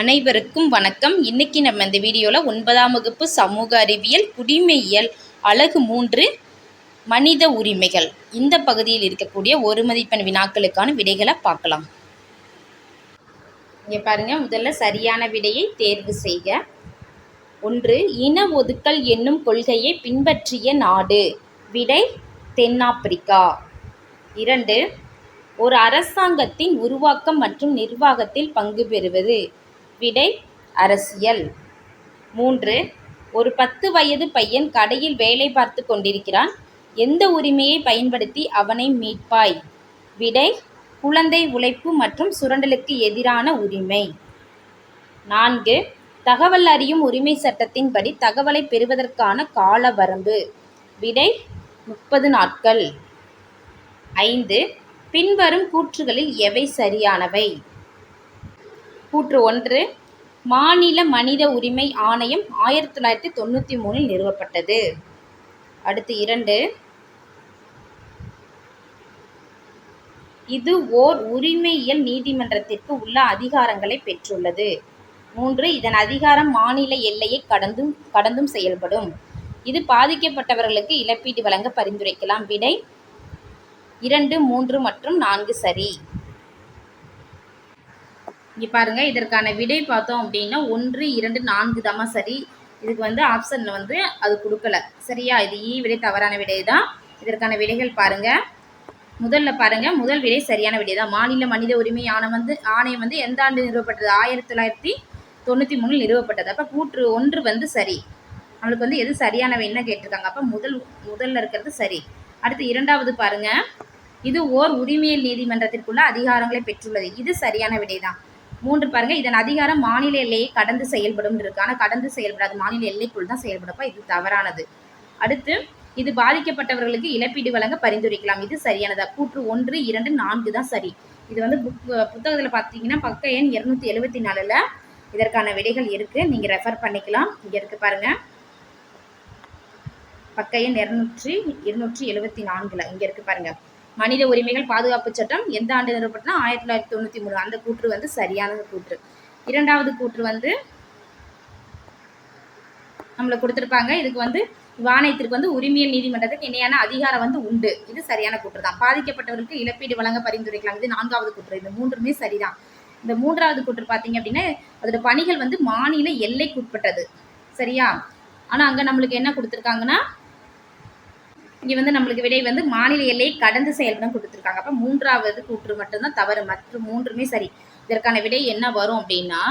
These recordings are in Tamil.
அனைவருக்கும் வணக்கம். இன்னைக்கு நம்ம இந்த வீடியோவில் ஒன்பதாம் வகுப்பு சமூக அறிவியல் குடிமையியல் அழகு மூன்று மனித உரிமைகள் இந்த பகுதியில் இருக்கக்கூடிய ஒரு மதிப்பெண் வினாக்களுக்கான விடைகளை பார்க்கலாம். இங்கே பாருங்கள் முதல்ல சரியான விடையை தேர்வு செய்க. ஒன்று இன ஒதுக்கல் என்னும் கொள்கையை பின்பற்றிய நாடு. விடை தென்னாப்பிரிக்கா. இரண்டு ஒரு அரசாங்கத்தின் உருவாக்கம் மற்றும் நிர்வாகத்தில் பங்கு பெறுவது. விடை அரசியல். மூன்று ஒரு பத்து வயது பையன் கடையில் வேலை பார்த்து கொண்டிருக்கிறான். எந்த உரிமையை பயன்படுத்தி அவனை மீட்பாய்? விடை குழந்தை உழைப்பு மற்றும் சுரண்டலுக்கு எதிரான உரிமை. நான்கு தகவல் அறியும் உரிமை சட்டத்தின்படி தகவலை பெறுவதற்கான கால வரம்பு விடை முப்பது நாட்கள். ஐந்து பின்வரும் கூற்றுகளில் எவை சரியானவை? கூற்று ஒன்று மாநில மனித உரிமை ஆணையம் ஆயிரத்தி தொள்ளாயிரத்தி தொண்ணூற்றி மூணில் நிறுவப்பட்டது. அடுத்து இரண்டு இது ஓர் உரிமையியல் நீதிமன்றத்திற்கு உள்ள அதிகாரங்களை பெற்றுள்ளது. மூன்று இதன் அதிகாரம் மாநில எல்லையை கடந்தும் கடந்தும் செயல்படும். இது பாதிக்கப்பட்டவர்களுக்கு இழப்பீடு வழங்க பரிந்துரைக்கலாம். விடை இரண்டு மூன்று மற்றும் நான்கு சரி. இங்கே பாருங்கள் இதற்கான விடை பார்த்தோம் அப்படின்னா ஒன்று இரண்டு நான்கு தாமா சரி. இதுக்கு வந்து ஆப்ஷனில் வந்து அது கொடுக்கல. சரியா? இது ஈ விடை தவறான விடை தான். இதற்கான விடைகள் பாருங்கள் முதல்ல பாருங்க முதல் விடை சரியான விடை தான். மாநில மனித உரிமை ஆணையம் வந்து ஆணையம் வந்து எந்த ஆண்டு நிறுவப்பட்டது? ஆயிரத்தி தொள்ளாயிரத்தி தொண்ணூற்றி மூணில் நிறுவப்பட்டது. அப்போ கூற்று ஒன்று வந்து சரி. நம்மளுக்கு வந்து எது சரியானவை என்ன கேட்டிருக்காங்க. அப்போ முதல் முதல்ல இருக்கிறது சரி. அடுத்து இரண்டாவது பாருங்க. இது ஓர் உரிமையல் நீதிமன்றத்திற்குள்ள அதிகாரங்களை பெற்றுள்ளது. இது சரியான விடை தான். மூன்று பாருங்க. இதன் அதிகாரம் மாநில எல்லையை கடந்து செயல்படும் இருக்கு ஆனால் கடந்து செயல்படாது மாநில எல்லைக்குள் தான் செயல்படப்போ. இது தவறானது. அடுத்து இது பாதிக்கப்பட்டவர்களுக்கு இழப்பீடு வழங்க பரிந்துரைக்கலாம். இது சரியானதா? கூற்று ஒன்று இரண்டு நான்கு தான் சரி. இது வந்து புக் புத்தகத்தில் பார்த்தீங்கன்னா பக்க எண் இரநூத்தி எழுபத்தி நாலில் இதற்கான விடைகள் இருக்குது நீங்கள் ரெஃபர் பண்ணிக்கலாம். இங்கே இருக்கு பாருங்க. பக்க எண் இரநூற்றி இருநூற்றி எழுபத்தி நான்கில் இங்கே இருக்கு பாருங்க. மனித உரிமைகள் பாதுகாப்பு சட்டம் எந்த ஆண்டு நிறுவப்பட்டனா ஆயிரத்தி தொள்ளாயிரத்தி தொண்ணூற்றி மூணு. அந்த கூற்று வந்து சரியான கூற்று. இரண்டாவது கூற்று வந்து நம்மளை கொடுத்துருப்பாங்க. இதுக்கு வந்து வாணையத்திற்கு வந்து உரிமையல் நீதிமன்றத்துக்கு இணையான அதிகாரம் வந்து உண்டு. இது சரியான கூற்று தான். பாதிக்கப்பட்டவர்களுக்கு இழப்பீடு வழங்க பரிந்துரைக்கலாம். இது நான்காவது கூற்று. இந்த மூன்றுமே சரிதான். இந்த மூன்றாவது கூற்று பார்த்தீங்க அப்படின்னா அதோட பணிகள் வந்து மாநில எல்லைக்குட்பட்டது. சரியா? ஆனால் அங்கே நம்மளுக்கு என்ன கொடுத்துருக்காங்கன்னா இங்கே வந்து நம்மளுக்கு விடை வந்து மாநில எல்லையை கடந்து செயல்படும் கொடுத்துருக்காங்க. அப்போ மூன்றாவது கூற்று மட்டும்தான் தவறு. மற்ற மூன்றுமே சரி. இதற்கான விடை என்ன வரும் அப்படின்னா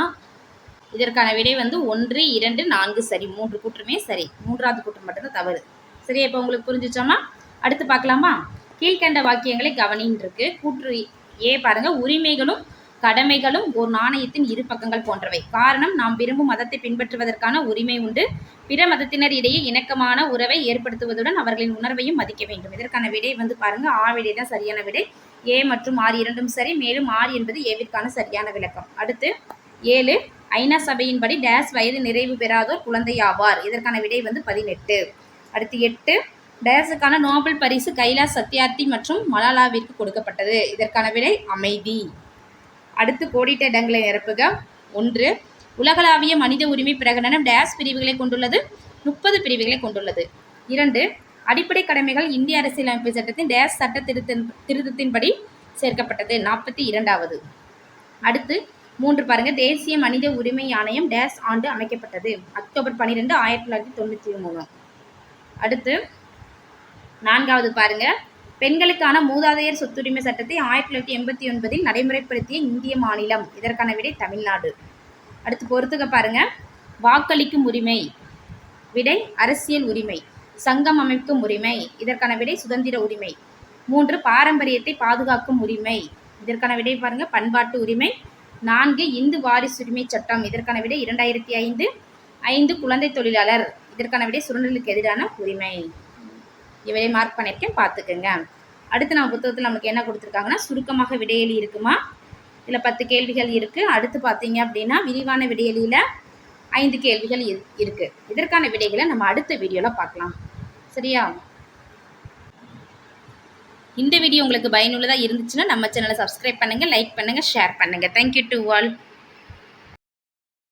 இதற்கான விடை வந்து ஒன்று இரண்டு நான்கு சரி. மூன்று கூற்றுமே சரி. மூன்றாவது கூற்று மட்டும்தான் தவறு. சரி இப்போ உங்களுக்கு புரிஞ்சுச்சோமா? அடுத்து பார்க்கலாமா? கீழ்கண்ட வாக்கியங்களை கவனின்னு இருக்கு. கூற்று ஏ பாருங்க. உரிமைகளும் கடமைகளும் ஒரு நாணயத்தின் இரு பக்கங்கள் போன்றவை. காரணம் நாம் விரும்பும் மதத்தை பின்பற்றுவதற்கான உரிமை உண்டு. பிற மதத்தினர் இடையே இணக்கமான உறவை ஏற்படுத்துவதுடன் அவர்களின் உணர்வையும் மதிக்க வேண்டும். இதற்கான விடை வந்து பாருங்க. ஆ விடை தான் சரியான விடை. ஏ மற்றும் ஆர் இரண்டும் சரி. மேலும் ஆர் என்பது ஏவிற்கான சரியான விளக்கம். அடுத்து ஏழு. ஐநா சபையின்படி டேஸ் வயது நிறைவு பெறாதோர் குழந்தை ஆவார் இதற்கான விடை வந்து பதினெட்டு. அடுத்து எட்டு. டேஸுக்கான நோபல் பரிசு கைலாஷ் சத்யார்த்தி மற்றும் மலாலாவிற்கு கொடுக்கப்பட்டது. இதற்கான விடை அமைதி. அடுத்து கோடிட்ட இடங்களை நிரப்புக. ஒன்று உலகளாவிய மனித உரிமை பிரகடனம் டேஸ் பிரிவுகளை கொண்டுள்ளது முப்பது பிரிவுகளை கொண்டுள்ளது. இரண்டு அடிப்படை கடமைகள் இந்திய அரசியலமைப்பு சட்டத்தின் டேஸ் சட்ட திருத்த திருத்தத்தின்படி சேர்க்கப்பட்டது. நாற்பத்தி இரண்டாவது. அடுத்து மூன்று பாருங்க தேசிய மனித உரிமை ஆணையம் டேஸ் ஆண்டு அமைக்கப்பட்டது. அக்டோபர் பன்னிரெண்டு ஆயிரத்தி தொள்ளாயிரத்தி தொண்ணூற்றி மூணு. அடுத்து நான்காவது பாருங்கள் பெண்களுக்கான மூதாதையர் சொத்துரிமை சட்டத்தை ஆயிரத்தி தொள்ளாயிரத்தி எண்பத்தி ஒன்பதில் நடைமுறைப்படுத்திய இந்திய மாநிலம். இதற்கான விடை தமிழ்நாடு. அடுத்து பொறுத்துக்க பாருங்க. வாக்களிக்கும் உரிமை விடை அரசியல் உரிமை சங்கம் அமைக்கும் உரிமை இதற்கான விடை சுதந்திர உரிமை. மூன்று பாரம்பரியத்தை பாதுகாக்கும் உரிமை. இதற்கான விடை பாருங்க. பண்பாட்டு உரிமை. நான்கு இந்து வாரிசுரிமை சட்டம். இதற்கான விடை இரண்டாயிரத்தி ஐந்து. ஐந்து குழந்தை தொழிலாளர். இதற்கான விடை சுரண்டலுக்கு எதிரான உரிமை. இவரே மார்க் பண்ணியிருக்கேன் பார்த்துக்கோங்க. அடுத்து நம்ம புத்தகத்தில் நமக்கு என்ன கொடுத்துருக்காங்கன்னா சுருக்கமாக விடையெளி இருக்குமா? இதில் பத்து கேள்விகள் இருக்குது அடுத்து பார்த்தீங்க அப்படின்னா விரிவான விடையெளியில் ஐந்து கேள்விகள் இரு இருக்குது இதற்கான விடைகளை நம்ம அடுத்த வீடியோவில் பார்க்கலாம். சரியா? இந்த வீடியோ உங்களுக்கு பயனுள்ளதாக இருந்துச்சுன்னா நம்ம சேனலை சப்ஸ்கிரைப் பண்ணுங்கள் லைக் பண்ணுங்கள் ஷேர் பண்ணுங்கள் தேங்க்யூ டு ஆல்